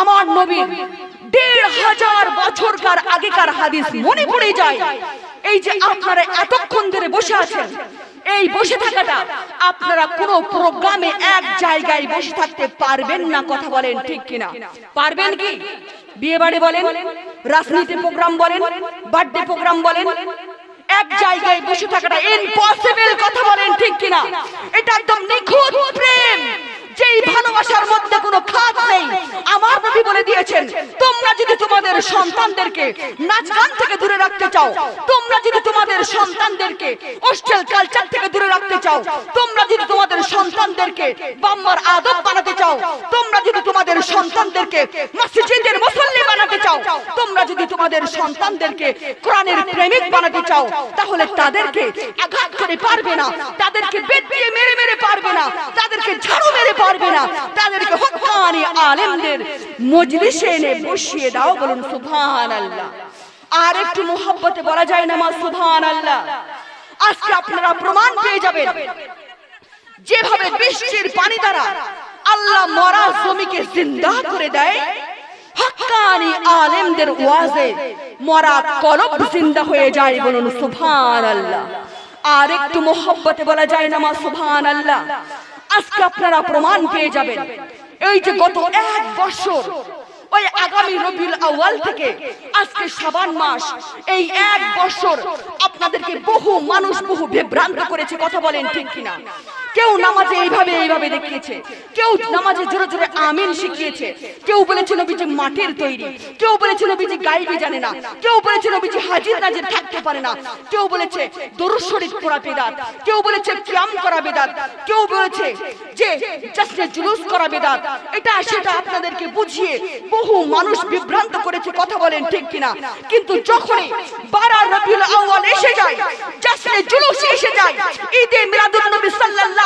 আমার নবীর দেড় হাজার বছরকার আগেকার হাদিস মনে পড়ে যায়। এই যে আপনারা এতক্ষণ ধরে বসে আছেন, এই বসে থাকাটা আপনারা কোন প্রোগ্রামে এক জায়গায় বসে থাকতে পারবেন না, কথা বলেন ঠিক কিনা? পারবেন কি? বিয়ে বাড়ি বলেন, রাজনীতি প্রোগ্রাম বলেন, বার্থডে প্রোগ্রাম বলেন, এক জায়গায় বসে থাকাটা ইম্পসিবল কথা বলেন ঠিক কিনা? এটা একদম নিখুঁত প্রেম যেই ভালোবাসার মধ্যে কোনো খাত নেই আমার নবী বলে দিয়েছেন। তোমরা যদি তোমাদের সন্তানদেরকে নাচ গান থেকে দূরে রাখতে চাও, তোমরা যদি তোমাদের সন্তানদেরকে হোস্টেল কালচার থেকে দূরে রাখতে চাও, তোমরা যদি তোমাদের সন্তানদেরকে বাম্মার আদব বানাতে চাও, তোমরা যদি তোমাদের সন্তানদেরকে মসজিদের মুসল্লি বানাতে চাও, তোমরা যদি তোমাদের সন্তানদেরকে কোরআনের প্রেমিক বানাতে চাও, তাহলে তাদেরকে আঘাত করে পারবে না। তাদেরকে বেদ দিয়ে মেরে পারবে না, তাদেরকে ঝাড়ু মেরে পারবে না, তাদেরকে হক্কানি আলেমদের মজলিসে এনে বসিয়ে দাও বলুন আল্লাহ আর একটু মোহাব্বতে বলা যায় না মা আল্লাহ আজকে আপনারা প্রমাণ পেয়ে যাবেন। যেভাবে বৃষ্টির পানি দ্বারা আল্লাহ মরা জমিকে জিন্দা করে দেয় হক্কানি আলেমদের ওয়াজে মরা কলব জিন্দা হয়ে যায় বলুন সুবহান আল্লাহ আর একটু মোহব্বতে বলা যায় না মা সুভান আল্লাহ আজকে আপনারা প্রমাণ পেয়ে যাবেন। এই যে গত এক বছর, ওই আগামী রবিউল আউয়াল থেকে আজকে সাবান মাস, এই এক বছর আপনাদেরকে বহু মানুষ বহু বিভ্রান্ত করেছে, কথা বলেন ঠিক কিনা? কেউ নামাজে এইভাবে এইভাবে দেখিয়েছে। কেউ নামাজে জোরে জোরে আমিন শিখিয়েছে। কেউ বলেছে নবীজি মাটির তৈরি। কেউ বলেছে নবীজি গাইবি জানে না। কেউ বলেছে নবীজি হাজির নাজির থাকতে পারে না। কেউ বলেছে দরুদ শরীফ করা বেদাত। কেউ বলেছে কিয়াম করা বেদাত। কেউ বলেছে যে জাসনে জুলুস করা বেদাত। এটা, সেটা আপনাদেরকে বুঝিয়ে বহু মানুষ বিভ্রান্ত করেছে, কথা বলেন ঠিক কিনা। কিন্তু যখনই বারা রবিউল আউয়াল এসে যায় জাসনে জুলুস এসে যায়, ঈদে মিলাদুন নবী সাল্লাল্লাহু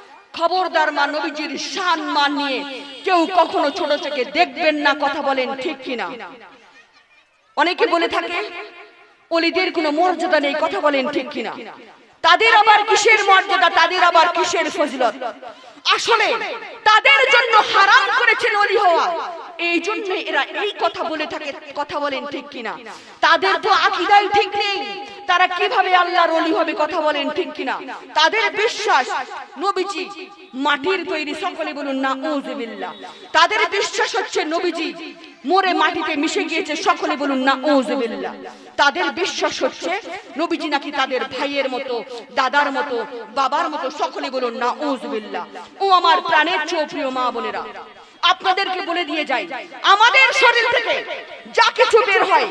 খবরদার মা নবীজির শান মান নিয়ে কেউ কখনো ছোট থেকে দেখবেন না, কথা বলেন ঠিক কিনা? অনেকে বলে থাকে, অলিদের কোনো মর্যাদা নেই, কথা বলেন ঠিক কিনা? তাদের আবার কিসের মর্যাদা, তাদের আবার কিসের ফজিলত? আসলে তাদের জন্য হারাম করেছেন অলি হওয়া। এই জন্য এরা এই কথা বলে থাকে, কথা বলেন ঠিক কিনা? তাদের তো আকিদাই ঠিক নেই। তারা কীভাবে আল্লাহর অলি হবে কথা বলেন ঠিক কিনা? তাদের বিশ্বাস, নবীজি, মাটির তৈরি সকলে বলুন না ওজবিল্লাহ তাদের বিশ্বাস হচ্ছে নবীজি, মোরে মাটিতে মিশে গিয়েছে, সকলে বলুন না ওজবিল্লাহ তাদের বিশ্বাস হচ্ছে নবীজি নাকি তাদের ভাইয়ের মতো, দাদার মতো, বাবার মতো, সকলে বলুন না ওজবিল্লাহ ও আমার প্রাণের চেয়েও প্রিয় মা বোনেরা আপনাদেরকে বলে দিয়ে যাই। আমাদের শরীর থেকে যা কিছু বের হয়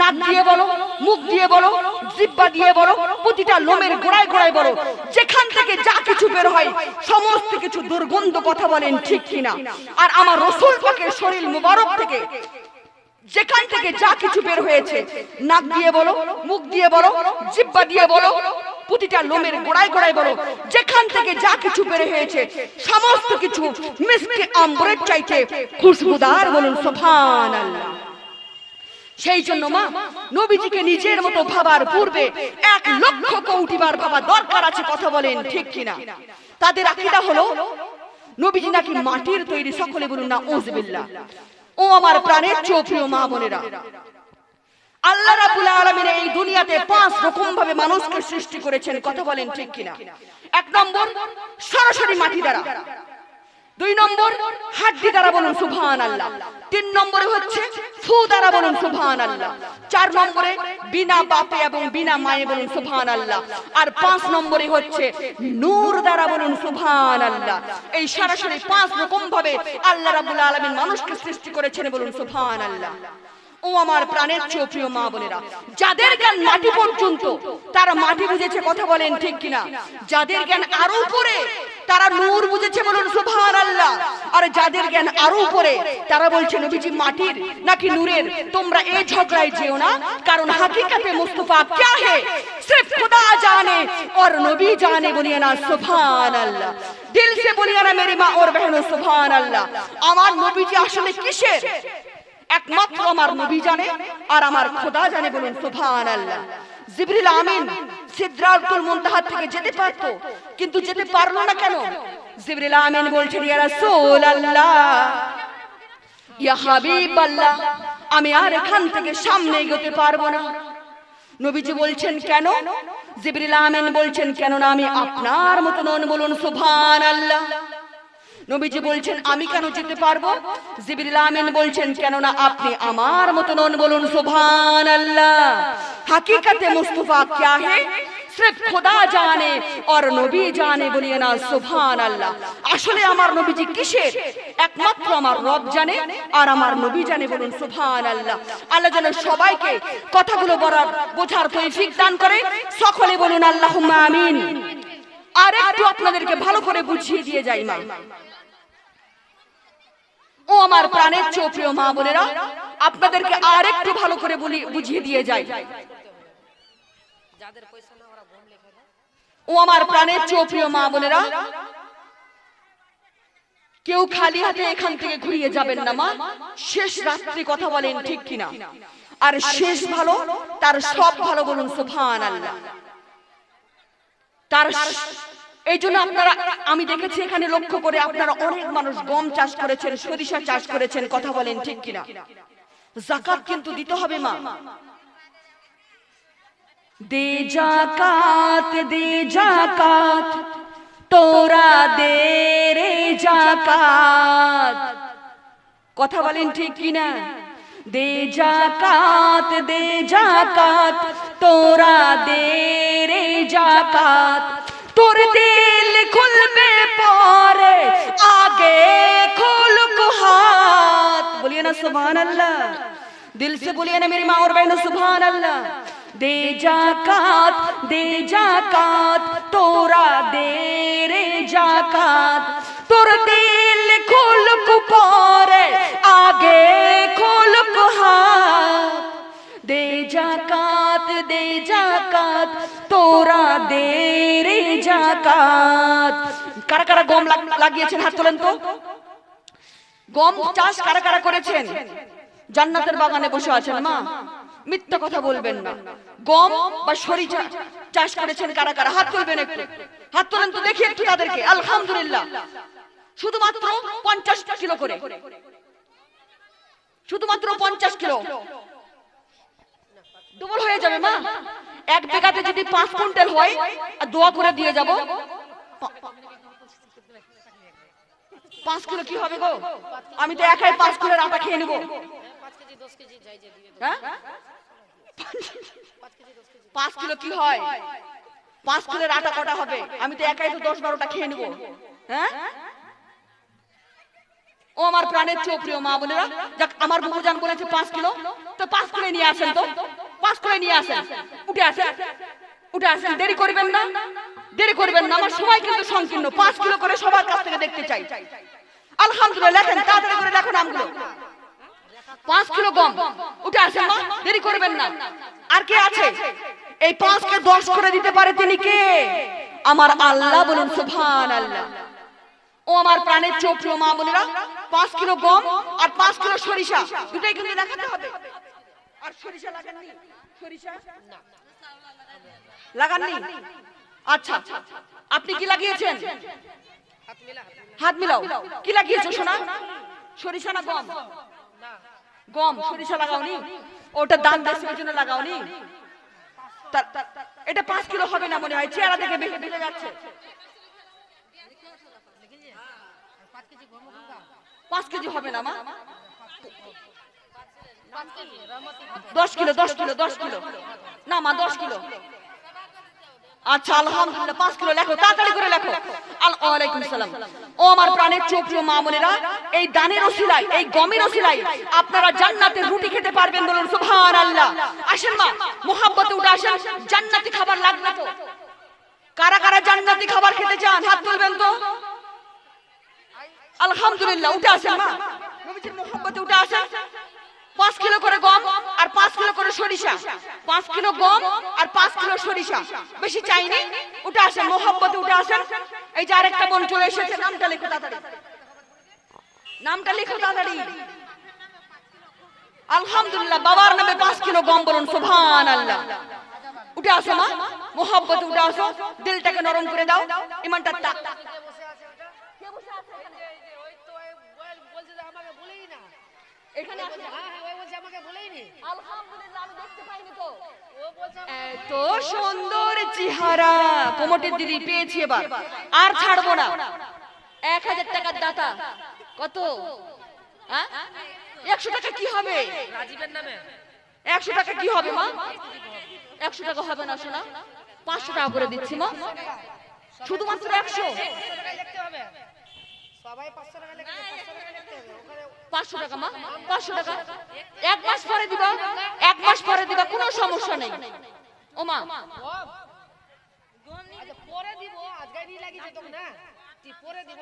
নাক দিয়ে বলো মুখ দিয়ে বলো জিব্বা দিয়ে বলো প্রতিটা লোমের গোড়ায় গোড়ায় বলো। যেখান থেকে যা কিছু বের হয় সমস্ত কিছু দুর্গন্ধ কথা বলেন ঠিক কিনা। আর আমার রসুল পাকের শরীর মুবারক থেকে যেখান থেকে যা কিছু বের হয়েছে নাক দিয়ে বলো মুখ দিয়ে বলো জিব্বা দিয়ে বলো প্রতিটা লোমের গোড়ায় গোড়ায় বলো যেখান থেকে যা কিছু বের হয়েছে সমস্ত কিছু মিষ্টি আম্বরের চাইতে খুশবুদার বলুন সুবহানাল্লাহ। সেই জন্য মা নবীজিকে নিজের মতো ভাবার পূর্বে এক লক্ষ কোটি বার ভাবা দরকার আছে কথা বলেন ঠিক কিনা? তাদের আকীদা হলো নবীজি নাকি মাটির তৈরি সকলে বলুন না উজবিল্লাহ ও আমার প্রাণের চোপ্রিয় মা বোনেরা। আল্লাহ রাব্বুল আলামিন এই দুনিয়াতে পাঁচ রকম ভাবে মানুষকে সৃষ্টি করেছেন, কথা বলেন ঠিক কিনা? এক নম্বর, সরাসরি মাটি দ্বারা। দুই নম্বর, হাড্ডি দ্বারা বলুন সুবহান আল্লাহ তিন নম্বরে হচ্ছে ফু দ্বারা বলুন সুবহান আল্লাহ চার নম্বরে বিনা বাপে এবং বিনা মায়ে বলুন সুভান আল্লাহ আর পাঁচ নম্বরে হচ্ছে নূর দ্বারা বলুন সুভান আল্লাহ এই সরাসরি পাঁচ রকম ভাবে আল্লাহ রাব্বুল আলামিন মানুষকে সৃষ্টি করেছেন বলুন সুভান আল্লাহ ও ও আমার প্রাণের চেয়েও প্রিয় মা বোনেরা যাদের জ্ঞান মাটি পর্যন্ত তারা মাটি বুঝেছে কথা বলেন ঠিক কিনা যাদের জ্ঞান আরো উপরে তারা নূর বুঝেছে বলুন সুবহান আল্লাহ আর যাদের জ্ঞান আরো উপরে তারা বলছে নবীজি মাটির নাকি নূরের তোমরা এই ঝগড়ায় যেও না কারণ হাকিকাতে মুস্তফা क्या है सिर्फ खुदा जाने और नबी जाने बोलिए ना सुभान अल्लाह दिल से बोलिए ना मेरी माँ और बहनों सुभान अल्लाह আমার নবীজি আসলে কিসের একমাত্র আমার নবী জানে আর আমার খোদা জানে বলুন সুবহান আল্লাহ জিবরিল আমিন সিদরাতুল মুনতাহা থেকে যেতে পারত, কিন্তু যেতে পারল না কেন? জিবরিল আমিন বলছেন, ইয়া রাসূলুল্লাহ, ইয়া হাবিবাল্লাহ, আমি আর এখান থেকে সামনে এগোতে পারব না। নবীজি বলছেন, কেন? জিবরিল আমিন বলছেন কেন না আমি আপনার মতো নন বলুন সুবহান আল্লাহ নবীজি বলছেন আমি কেন যেতে পারবো জিবরিল আমিন বলছেন কেন না আপনি আমার মতো নন বলুন সুবহান আল্লাহ হাকিকতে মুস্তফা क्या है सिर्फ खुदा जाने और নবী জানে বলিয়ে না সুবহান আল্লাহ আসলে আমার নবীজি কিসের একমাত্র আমার রব জানে আর আমার নবী জানে বলুন সুবহান আল্লাহ আল্লাহ যেন সবাইকে কথাগুলো বলার বোঝার তৌফিক দান করে সকলে বলুন আল্লাহুম্মা আমিন আর একটু আপনাদেরকে ভালো করে বুঝিয়ে দিয়ে যাই মা ও আমার প্রাণের চেয়েও প্রিয় মা বোনেরা আপনাদেরকে আর একটু ভালো করে বলি বুঝিয়ে দিয়ে যাই। ও আমার প্রাণের চেয়েও প্রিয় মা বোনেরা কেউ খালি হাতে এখান থেকে ঘুরিয়ে যাবেন না মা। শেষ রাত্রি কথা বলেন ঠিক কিনা। আর শেষ ভালো তার সব ভালো বলুন সুবহান আল্লাহ তার এই জন্য আপনারা, আমি দেখেছি এখানে লক্ষ্য করে আপনারা অনেক মানুষ গম চাষ করেছেন, সরিষা চাষ করেছেন, কথা বলেন ঠিক কিনা? জাকাত কিন্তু দিতে হবে মা। দে জাকাত দে জাকাত, তোরা দে রে জাকাত। কথা বলেন ঠিক কিনা? দে জাকাত দে জাকাত, তোরা দে রে জাকাত। তোর দিল খুলবে पारे आगे खोल को बोलिए ना सुबह अल्लाह दिल से बोलिए ना मेरी माँ और बहन सुबह अल्लाह दे जाकात दे जाकात तोरा दे रे जाकात तोर दिल खोल को आगे তোরা দে রে জাকাত। কারা কারা গম লাগিয়েছেন? হাত তোলেন তো। গম চাষ কারা কারা করেছেন? জান্নাতের বাগানে বসে আছেন মা। মিথ্যা কথা বলবেন না। গম বা সরিষা চাষ করেছেন কারা কারা? হাত তুলবেন একটু। হাত তোলেন তো, দেখি একটু তাদেরকে। আলহামদুলিল্লাহ। শুধুমাত্র পঞ্চাশ কিলো করে। শুধুমাত্র পঞ্চাশ কিলো। ডবল হয়ে যাবে মা। এক বিঘাতে যদি পাঁচ কুইন্টাল হয়, আর দোয়া করে দিয়ে যাব। পাঁচ কিলো কি হবে গো? আমি তো একাই পাঁচ কিলোর আটা খেয়ে নেব। হ্যাঁ? পাঁচ কিলো কি হয়? পাঁচ কিলোর আটা কটা হবে? আমি তো একাই তো দশ বারোটা খেয়ে নেব। হ্যাঁ? ও আমার প্রাণের চেয়েও প্রিয় মা বোনেরা, যাক, আমার বুবুজান বলেছে পাঁচ কিলো। তো পাঁচ কিলো নিয়ে আসেন তো। পাঁচ কিলো নিয়ে আসেন। উঠে আসেন। উঠে আসেন। দেরি করবেন না। দেরি করবেন না। আমার সময় কিন্তু সংকীর্ণ। পাঁচ কিলো করে সবার কাছ থেকে দেখতে চাই। আলহামদুলিল্লাহ, লেখেন, তাড়াতাড়ি করে লেখো নামগুলো। পাঁচ কিলো গম। উঠে আসেন মা দেরি করবেন না। আর কে আছে? এই পাঁচকে দশ করে দিতে পারে তিনি কে? আমার আল্লাহ বলুন সুবহান আল্লাহ ও আমার প্রাণের চোখ মা বোনেরা, পাঁচ কিলো গম আর পাঁচ কিলো সরিষা। দুটাই কিন্তু দেখাতে হবে। আর সরিষা লাগাননি। সরিষা লাগাননি? আচ্ছা আপনি কি লাগিয়েছেন? হাত মিলাও। কি লাগিয়েছো সোনা? সরিষা না গম? গম। সরিষা লাগাওনি? ওটা দান দেশে ওই জন্য লাগাওনি এটা পাঁচ কিলো হবে না মনে হয়? চেহারা দেখে বেশি বেড়ে যাচ্ছে। পাঁচ কেজি হবে না মা? দশ কিলো দশ কিলো দশ কিলো। না মা, দশ কিলো। আচ্ছা আলহামদুলিল্লাহ, পাঁচ কিলো লেখো, তাড়াতাড়ি করে লেখো। আল- ওয়ালাইকুম সালাম। ও আমার প্রাণের চোপ্রিয় মা বোনেরা, এই দানের ওসিলাই এই গমের ওসিলাই আপনারা জান্নাতে রুটি খেতে পারবেন বলুন সুবহান আল্লাহ আসেন মা, মোহাব্বতে উঠে আসেন, জান্নাতি খাবার লাগবে তো। কারা কারা জান্নাতি খাবার খেতে চান? হাত তুলবেন তো। আলহামদুলিল্লাহ, উঠে আসেন মা। নবীজির মোহাব্বতে উঠে আসেন। পাঁচ কিলো করে গম আর পাঁচ কিলো করে সরিষা। পাঁচ কিলো গম আর পাঁচ কিলো সরিষা। বেশি চাইনি, উঠে আসেন, মোহাব্বতে উঠে আসেন। এই যে আরেকটা বোন চলে এসেছে, নামটা লেখো তাড়াতাড়ি। নামটা লেখো তাড়াতাড়ি। আলহামদুলিল্লাহ, বাবার নামে পাঁচ কিলো গম বলুন সোভান আল্লাহ উঠে আসো মা, মোহাব্বতে উঠে আসো, দিলটাকে নরম করে দাও, ইমানটা আলহামদুলিল্লাহ আমি দেখতে পাইনি তো। এত সুন্দর চেহারা কোমটের দিদি পেয়েছি এবার। আর ছাড়বো না। এক হাজার টাকার দাতা। কত? হ্যাঁ? একশো টাকা কি হবে? রাজীবের নামে। একশো টাকা কি হবে মা? একশো টাকা হবে না শোনা পাঁচশো টাকা করে দিচ্ছি মা। শুধুমাত্র একশো। সবাই পাঁচশো টাকা লিখতে পাঁচশো টাকা লিখতে হবে। ওখানে পাঁচশো টাকা মা? পাঁচশো টাকা। এক মাস পরে দিবা? এক মাস পরে দিবা কোনো সমস্যা নেই। ও মা। পরে দিব আজকে নিয়ে লাগিয়েছে তোকে না? পরে দিব।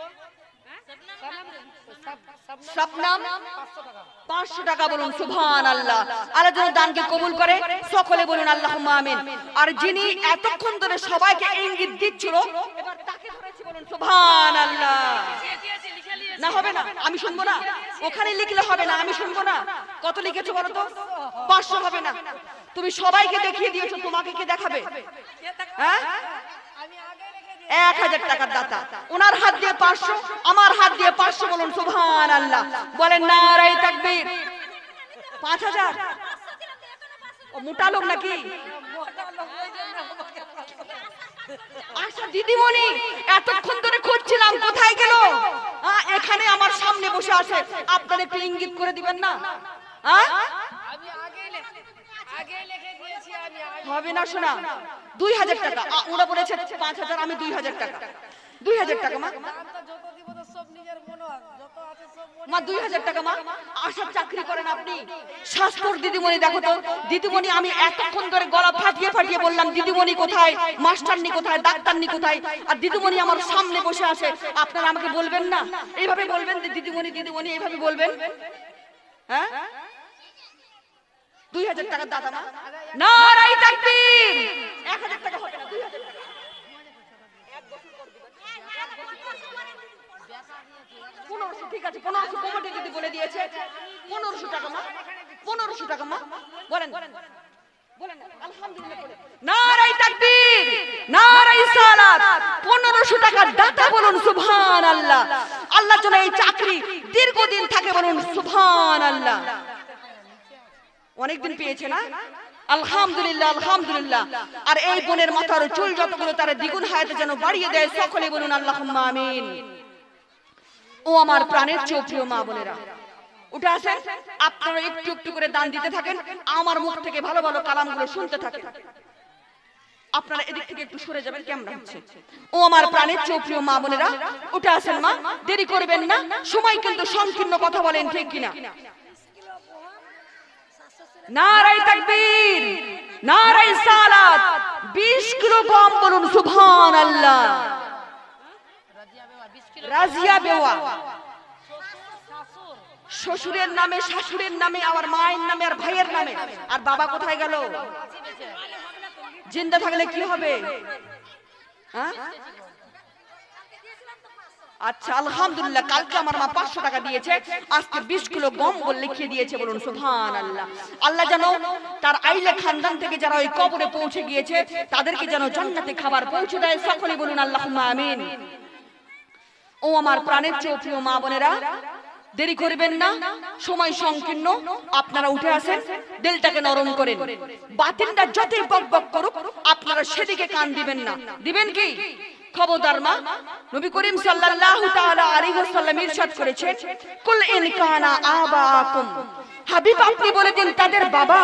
পাঁচশো টাকা। বলুন সুভান আল্লাহ আল্লাহ যেন দানকে কবুল করে সকলে বলুন আল্লাহ আমিন। আর যিনি এতক্ষণ ধরে সবাইকে ইঙ্গিত দিচ্ছিল এবার তাকে ধরেছি বলুন সুভান হবে না। আমি শুনব না। ওখানে লিখলে হবে না। আমি শুনব না। কত লিখেছো বলো তো? পাঁচশো হবে না। তুমি সবাইকে দেখিয়ে দিয়েছ, তোমাকে কি দেখাবে? হ্যাঁ? এক হাজার টাকার দাতা। ওনার হাত দিয়ে পাঁচশো, আমার হাত দিয়ে পাঁচশো বলুন সুভান আল্লাহ বলেন নারাই তাকবীর। পাঁচ হাজার? মোটা লোক নাকি? আচ্ছা দিদিমণি, এতক্ষণ ধরে খুঁজছিলাম, কোথায় গেল? এখানে আমার সামনে বসে আছে। আপনার একটু ইঙ্গিত করে দিবেন না? হবে না শোনা। দুই হাজার টাকা। ওরা বলেছে পাঁচ হাজার আমি দুই হাজার টাকা। দুই হাজার টাকা মা। মা, দুই হাজার টাকা, মা। আশার চাকরি করেন আপনি। শাস্ত্র দিদিমণি, দেখো তো। দিদিমণি, আমি এতক্ষণ ধরে গলা ফাটিয়ে ফাটিয়ে বললাম, দিদিমণি কোথায়? মাস্টারনি কোথায়? ডাক্তারনি কোথায়? আর দিদিমণি আমার সামনে বসে আছে। আপনারা আমাকে বলবেন না? এইভাবে বলবেন দিদিমণি দিদিমণি, এইভাবে বলবেন? হ্যাঁ? দুই হাজার টাকার দাদা তাকবীর এক হাজার টাকা হবে না, দুই হাজার টাকা পনেরোশো ঠিক আছে, পনেরোশো বলে দিয়েছে। পনেরোশো টাকা মা, পনেরোশো টাকা মা। বলেন। বলেন যেন এই চাকরি থাকে বলুন আল্লাহ অনেকদিন পেয়েছে না? আলহামদুলিল্লাহ আলহামদুলিল্লাহ। আর এই বোনের মাথার চুল যতগুলো, তারা দ্বিগুণ হায়াতে যেন বাড়িয়ে দেয় সকলে বলুন আল্লাহ আমিন। ও আমার প্রাণের চেয়েও মা বোনেরা। উঠে আসেন, আপনারা একটু একটু করে দান দিতে থাকেন, আমার মুখ থেকে ভালো ভালো কালামগুলো শুনতে থাকেন আপনারা এদিক থেকে একটু সরে যাবেন, কেমন হচ্ছে ও আমার প্রাণের চেয়েও মা বোনেরা, উঠে আসেন মা, দেরি করবেন না, সময় কিন্তু সংকীর্ণ কথা বলেন, ঠিক কিনা? নারাই তাকবীর নারাই সালাত 20 কিলো গম বলুন সুবহান আল্লাহ রাজিয়া বেওয়া। 20 কিলো রাজিয়া বেওয়া শাশুর শ্বশুরের নামে, শাশুড়ের নামে, আমার মায়ের নামে, আর ভাইয়ের নামে। আর বাবা কোথায় গেল? জিন্দা থাকলে কি হবে? হ্যাঁ? আচ্ছা আলহামদুলিল্লাহ, কালকে আমার মা পাঁচশো টাকা দিয়েছে। আজকে বিশ কিলো গম বল লিখিয়ে দিয়েছে বলুন সুভান আল্লাহ আল্লাহ যেন তার আইলে খানদান থেকে যারা ওই কবরে পৌঁছে গিয়েছে, তাদেরকে যেন জান্নাতে খাবার পৌঁছে দেয় সকলে বলুন আল্লাহ আমিন। ও আমার প্রাণের চেয়েও প্রিয় মা বোনেরা দেরি করবেন না সময় সংকীর্ণ আপনারা উঠে আসেন দিলটাকে নরম করেন। বাতিলটা যতই বক বক করুক আপনারা সেদিকে কান দিবেন না। দিবেন কি? খবরদার মা নবী করিম সাল্লাল্লাহু তাআলা আলাইহি ওয়াসাল্লাম ইরশাদ করেছেন কুল ইন কানা আবাকুম। হাবিব আপনি বলে দিন তাদের বাবা।